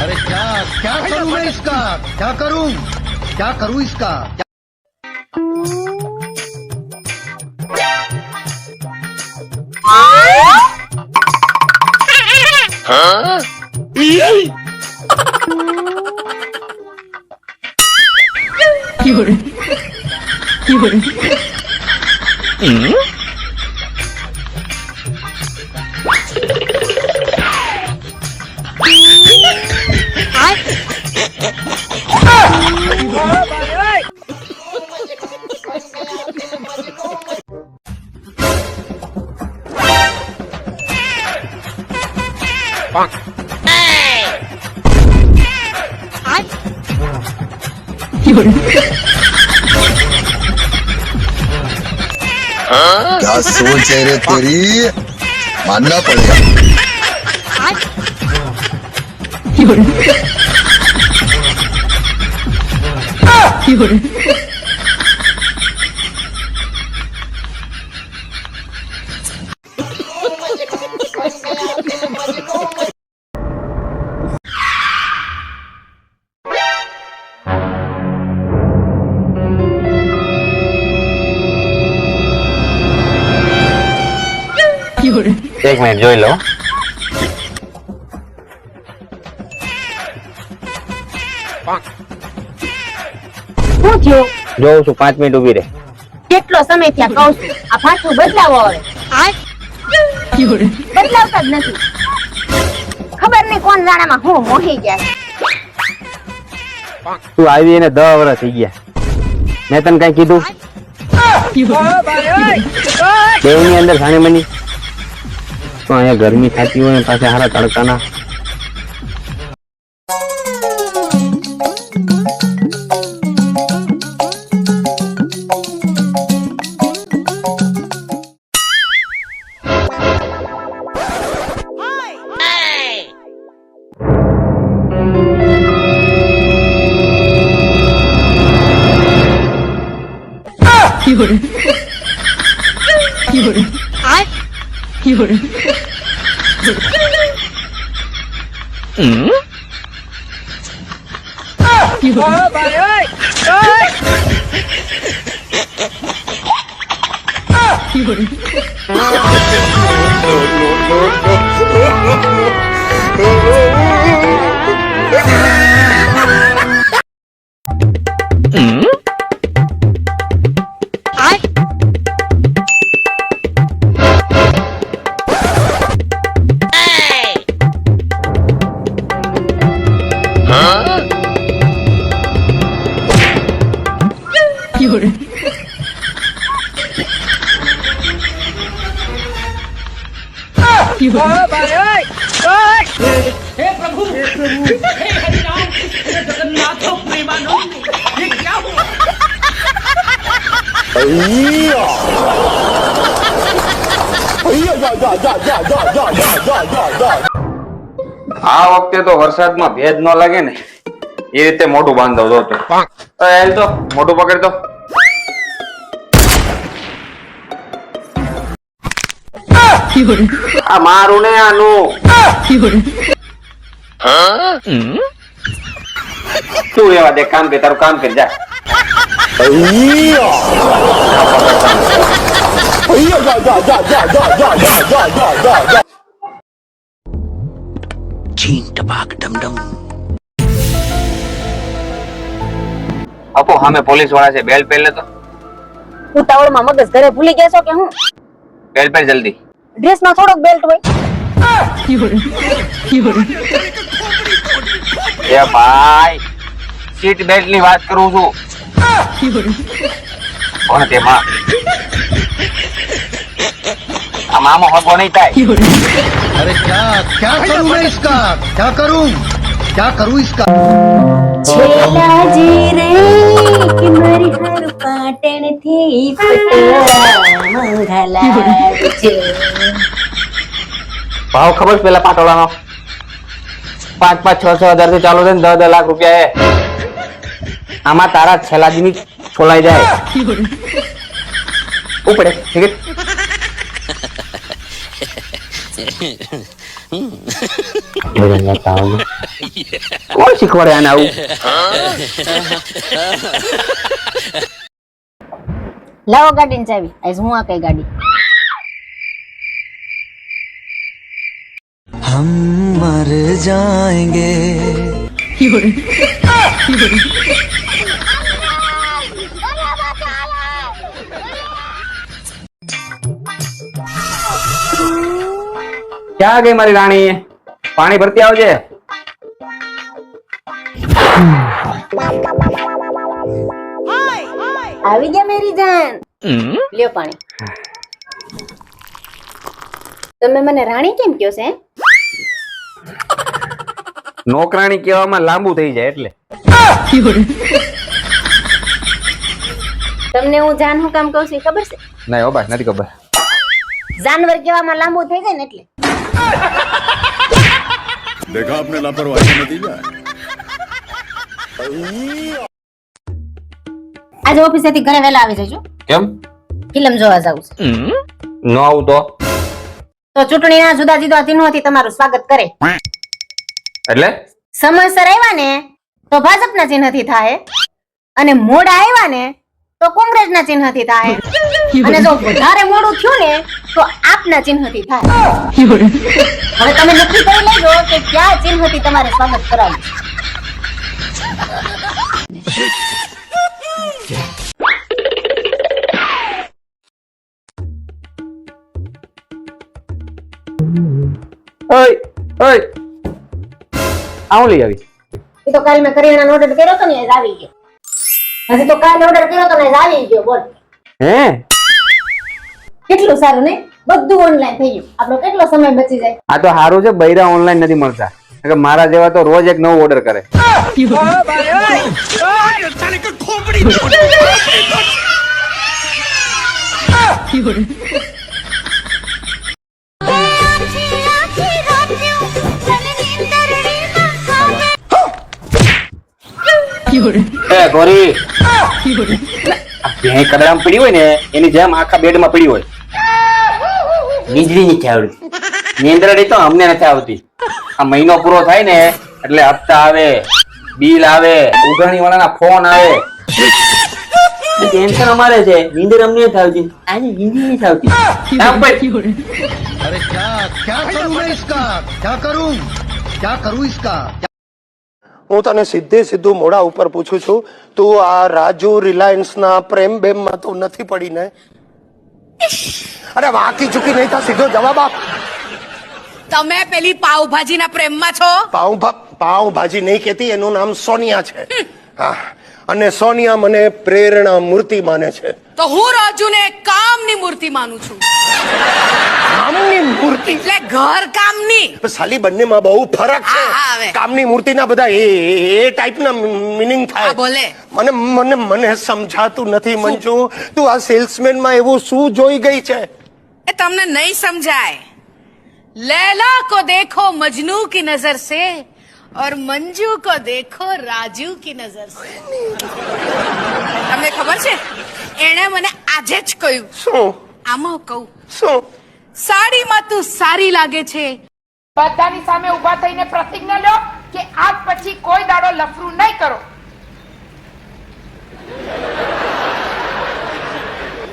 अरे क्या क्या करूं मैं इसका क्या करूं क्या करूं इसका 嗯。哎！棒！哎！哎！有人。क्या सोच है रे तेरी मानना पड़ेगा એક મિનિટ જોઈ લઉં. શું થયું? જોઉં છું પાંચ મિનિટ ઊભી રહે. કેટલો સમય થયા કહું છું. આ પાછું બદલાવો હવે. બદલાવતા જ નથી. ખબર નહીં કોણ જાણામાં હું મોહી ગયા તું આવી એને દસ વર્ષ થઈ ગયા. મેં તને કઈ કીધું? દેવની અંદર સાણી મની તો અહીંયા ગરમી થતી હોય ને પાછા હારા તડકાના. কি করে কি করে No, no, no, no, no, no, no, no. આ વખતે તો વરસાદમાં ભેજ ન લાગે ને. એ રીતે મોઢું બાંધો જો તો હાલ તો મોટું પકડ તો. આ મારું ને આનું. તું એવા દે કામ કે તારું કામ કરી જા. અપો હામે પોલીસ વાળા છે બેલ પહેલે તો ઉતાવળમાં મગજ ઘરે ભૂલી ગયા છો કે હું બેલ પહેર જલ્દી ડ્રેસમાં થોડોક બેલ્ટ હોય એ ભાઈ સીટ બેલ્ટ ની વાત કરું છું કોણ તે માં આ મામો હગો નહીં થાય અરે ક્યા ક્યા કરું મેં ઇસકા ક્યા કરું ક્યા કરું ઇસકા છેલા છે ભાવ ખબર છે પેલા પાટોળાનો? પાંચ પાંચ, છ છ હજારથી ચાલુ થાય ને, દસ દસ લાખ રૂપિયા એ. આમાં તારા છેલાજી ની છોલાઈ જાય. ઉપડે ઠીક Udah nggak tahu. Oh si Korea tahu. લાવો ગાડીની ચાવી આજ હું આ કઈ ગાડી હમ મર જાયેંગે ક્યાં ગઈ મારી રાણી? પાણી ભરતી આવજે. આવી ગયા મેરી જાન. લ્યો પાણી. તમે મને રાણી કેમ કયો છે નોકરાણી કહેવામાં લાંબુ થઈ જાય એટલે. તમને હું જાન હું કામ કહું છું ખબર છે? ના હો ભાઈ નથી ખબર. જાનવર કહેવામાં લાંબુ થઈ જાય ને એટલે. देखा आपने लापरवाही का नतीजा है આજે ઓફિસેથી ઘરે વહેલા આવી જજો કેમ ફિલ્મ જોવા જાઉં છે ન આવું તો તો ચૂંટણીના જુદા જુદા ચિહ્નોથી તમારું સ્વાગત કરે એટલે સમયસર આવ્યા ને તો ભાજપના ચિહ્નથી થાય અને મોડા આવ્યા ને તો કોંગ્રેસના ચિહ્નથી થાય. અને જો વધારે મોડું થયું ને તો આપના ચિહ્નથી થાય. હવે તમે નક્કી કરી લેજો કે કયા ચિહ્નથી તમારે સ્વાગત કરાવવું ઓય ઓય. આવું લઈ આવી. એ તો કાલ મેં કરિયાણાનો ઓર્ડર કર્યો હતો ને આવી ગયો. હજી તો કાલે ઓર્ડર કર્યો હતો ને આવી ગયો બોલ હે કેટલું સારું નહીં બધું ઓનલાઈન થઈ ગયું આપણો કેટલો સમય બચી જાય આ તો સારું છે બૈરા ઓનલાઈન નથી મળતા કે મારા જેવા તો રોજ એક નવો ઓર્ડર કરે એ ગોરી આ ભેં કદડામાં પડી હોય ને એની જેમ આખા બેડમાં પડી હોય વીજળી નથી આવડતી નીંદરડી તો અમને નથી આવતી આ મહિનો પૂરો થાય ને એટલે હપ્તા આવે બિલ આવે ઉઘરાણી વાળાના ફોન આવે ટેન્શન અમારે છે નીંદર અમને નથી આવતી આજે નીંદર નથી આવતી આમ ભાઈ अरे क्या क्या करूं मैं इसका क्या करूं क्या करूं इसका હું તને સીધે સીધું મોઢા ઉપર પૂછું છું તું આ રાજુ રિલાયન્સ ના પ્રેમ બેમમાં તો નથી પડી ને અરે વાંકી ચૂકી નહીં થા સીધો જવાબ આપ. તમે પેલી પાવભાજીના પ્રેમમાં છો? પાઉં પાવભાજી નહીં કેતી એનું નામ સોનિયા છે. હા. અને સોનિયા મને પ્રેરણા મૂર્તિ માને છે. તો હું રાજુને કામની મૂર્તિ માનું છું. કામની મૂર્તિ એટલે ઘર કામની સાલી બંનેમાં બહુ ફરક છે હા, હા, હવે. કામની મૂર્તિના બધા એ એ ટાઈપના મિનિંગ થાય હા, બોલે. મને મને મને સમજાતું નથી મંજુ તું આ સેલ્સમેન માં એવું શું જોઈ ગઈ છે એ તમને નહીં સમજાય लैला को देखो मजनू की नजर से और मंजू को देखो राजू की नजर से તમને ખબર છે એણે મને આજે જ કહ્યું શું આમાં કહું શું સાડીમાં તું સારી લાગે છે. બધાની સામે ઊભા થઈને પ્રતિજ્ઞા લો કે આજ પછી કોઈ દાડો લફરું નહીં કરો.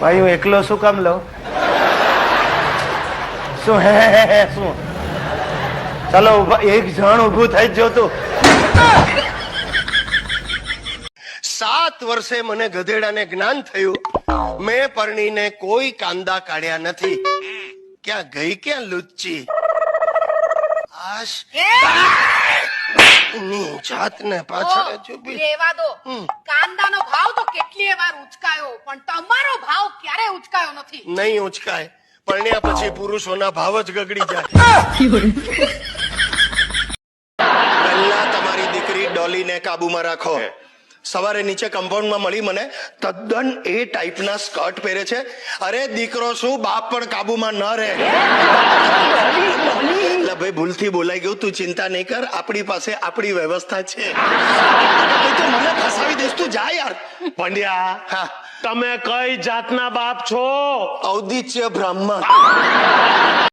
ભાઈ હું એકલો શું કામ લઉં? શું હે હે હે શું? ચાલો એક જણ ઊભું થઈ જ જોતું. સાત વર્ષે મને ગધેડાને જ્ઞાન થયું. મેં પરણીને કોઈ કાંદા કાઢ્યા નથી. ક્યાં ગઈ ક્યાં લુચ્ચી? આશ. ની જાતને પાછળ જ રેવા દો. કાંદાનો ભાવ તો વાર ઉચકાયો પણ તમારો ભાવ ક્યારે ઉચકાયો નથી? નહીં ઉચકાય. પરણ્યા પછી પુરુષોના ભાવ જ ગગડી જાય. પહેલા તમારી દીકરી ડોલીને કાબુમાં રાખો. સવારે નીચે કમ્પાઉન્ડમાં મળી મને તદ્દન એ ટાઈપના સ્કર્ટ પહેરે છે. અરે દીકરો શું બાપ પણ કાબુમાં ન રહે. એટલે ભાઈ ભૂલથી બોલાઈ ગયું તું ચિંતા નહીં કર આપણી પાસે આપણી વ્યવસ્થા છે. તો મને ફસાવી દઈશ તું જા યાર. પંડ્યા હા. તમે કઈ જાતના બાપ છો? ઔદિત્ય બ્રાહ્મણ.